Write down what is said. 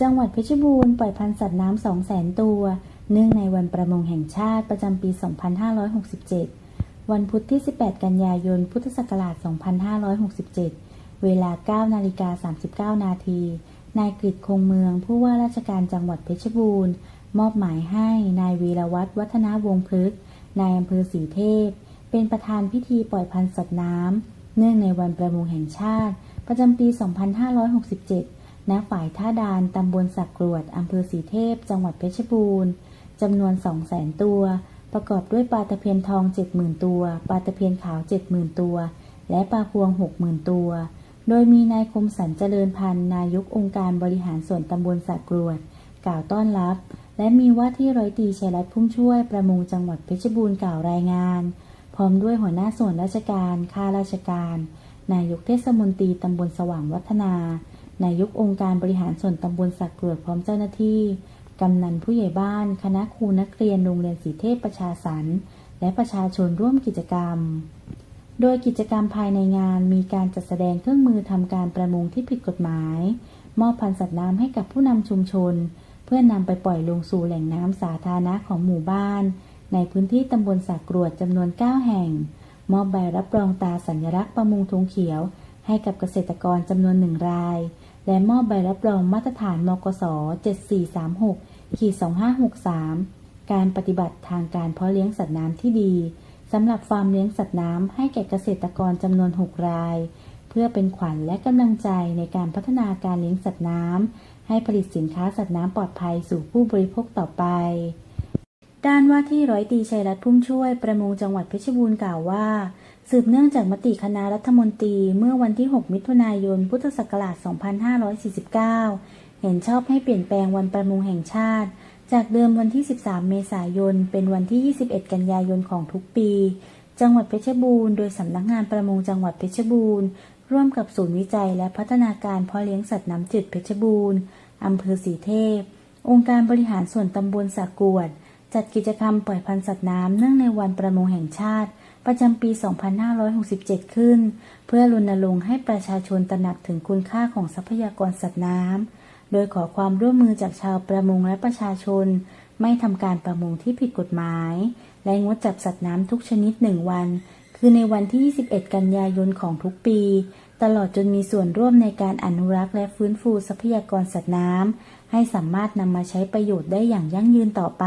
จังหวัดเพชรบูรณ์ปล่อยพันธุ์สัตว์น้ำ2 0 0 0 0 0ตัว เนื่องในวันประมงแห่งชาติประจำปี 2567 วันพุธที่ 18 กันยายน พุทธศักราช 2567 เวลา 9 นาฬิกา 39 นาที นายกฤษคงเมืองผู้ว่าราชการจังหวัดเพชรบูรณ์ มอบหมายให้นายวีรวัฒน์วัฒนาวงศ์พฤกษ์นายอำเภอสีเทพ เป็นประธานพิธีปล่อยพันธุ์สัตว์น้ำเนื่องในวันประมงแห่งชาติ ประจำปี 2567 ณฝ่ายท่าดานตำบลสักกรวดอำเภอสีเทพ จังหวัดเพชรบูรณ์จำนวน200,000ตัว ประกอบด้วยปลาตะเพียนทอง70,000ตัว ปลาตะเพียนขาว70,000ตัว และปลาพวง60,000ตัว โดยมีนายคมสันเจริญพันธ์นายกองค์การบริหารส่วนตำบลสักกรวด กล่าวต้อนรับ และมีว่าที่ร้อยตีชัยรัตน์พุ่มช่วยประมงจังหวัดเพชรบูรณ์กล่าวรายงาน พร้อมด้วยหัวหน้าส่วนราชการข้าราชการ นายกเทศมนตรีตำบลสว่างวัฒนา นายกองค์การบริหารส่วนตำบลสักกรวดพร้อมเจ้าหน้าที่ กำนันผู้ใหญ่บ้าน คณะครูนักเรียนโรงเรียนสีเทพประชาสรรค์และประชาชนร่วมกิจกรรม โดยกิจกรรมภายในงานมีการจัดแสดงเครื่องมือทำการประมงที่ผิดกฎหมาย มอบพันธุ์สัตว์น้ำให้กับผู้นำชุมชน เพื่อนำไปปล่อยลงสู่แหล่งน้ำสาธารณะของหมู่บ้าน ในพื้นที่ตำบลสักกรวดจำนวน 9 แห่ง มอบใบรับรองตาสัญลักษณ์ประมงธงเขียว ให้กับเกษตรกรจำนวนหนึ่งราย และมอบใบรับรองมาตรฐานมกส 7436ขีด2563 การปฏิบัติทางการเพาะเลี้ยงสัตว์น้ำที่ดีสำหรับฟาร์มเลี้ยงสัตว์น้ำให้แก่เกษตรกรจำนวน 6 ราย เพื่อเป็นขวัญและกำลังใจในการพัฒนาการเลี้ยงสัตว์น้ำให้ผลิตสินค้าสัตว์น้ำปลอดภัยสู่ผู้บริโภคต่อไป ด้านว่าที่ร้อยตีชัยรัตน์พุ่มช่วยประมงจังหวัดเพชรบูรณ์กล่าวว่า สืบเนื่องจากมติคณะรัฐมนตรีเมื่อวันที่ 6 มิถุนายน พุทธศักราช 2549 เห็นชอบให้เปลี่ยนแปลงวันประมงแห่งชาติ จากเดิมวันที่ 13 เมษายน เป็นวันที่ 21 กันยายนของทุกปี จังหวัดเพชรบูรณ์โดยสำนักงานประมงจังหวัดเพชรบูรณ์ ร่วมกับศูนย์วิจัยและพัฒนาการเพาะเลี้ยงสัตว์น้ำจืดเพชรบูรณ์อำเภอสีเทพ องค์การบริหารส่วนตำบลสักกวด จัดกิจกรรมปล่อยพันธุ์สัตว์น้ำเนื่องในวันประมงแห่งชาติ ประจำปี 2567 ขึ้น เพื่อรณรงค์ให้ประชาชนตระหนักถึงคุณค่าของทรัพยากรสัตว์น้ำ โดยขอความร่วมมือจากชาวประมงและประชาชน ไม่ทำการประมงที่ผิดกฎหมาย และงดจับสัตว์น้ำทุกชนิดหนึ่งวัน คือในวันที่ 21 กันยายนของทุกปีตลอดจนมีส่วนร่วมในการอนุรักษ์และฟื้นฟูทรัพยากรสัตว์น้ำให้สามารถนำมาใช้ประโยชน์ได้อย่างยั่งยืนต่อไป